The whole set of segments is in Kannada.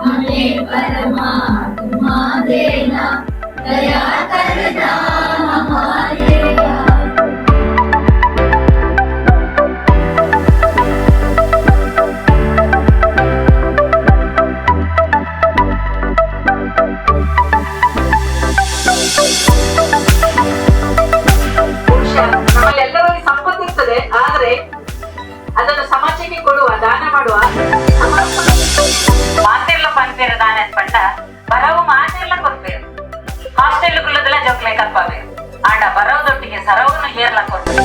हमें परमात्मा देना दया ಪಂಪೇರ ದಾನ ಪಂಡ ಬರವು ಮಾತೆಲ್ಲ ಕೊಡ್ಬೇಕು ಹಾಸ್ಟೆಲ್ ಗುಲ್ಲದೆಲ್ಲ ಜೋಕ್ಲೆ ಕಲ್ಪಾವೆ ಆಂಡ ಬರೋದೊಟ್ಟಿಗೆ ಸರವನ್ನು ಹೇರ್ಲ ಕೊಡ್ಬೇಕು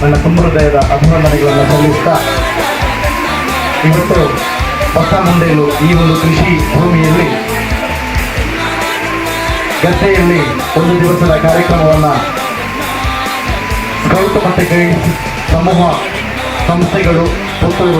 ನನ್ನ ತುಂಬ ಅಭಿನಂದನೆಗಳನ್ನು ಸಲ್ಲಿಸ್ತಾ ಇವತ್ತು ಹೊಸ ಮುಂದೇಲು ಈ ಒಂದು ಕೃಷಿ ಭೂಮಿಯಲ್ಲಿ ಗದ್ದೆಯಲ್ಲಿ ಒಂದು ದಿವಸದ ಕಾರ್ಯಕ್ರಮವನ್ನು ಸ್ಕೌಟ್ ಮತ್ತು ಗೈಡ್ಸ್ ಸಮೂಹ ಸಂಸ್ಥೆಗಳು ಪುತ್ತೂರು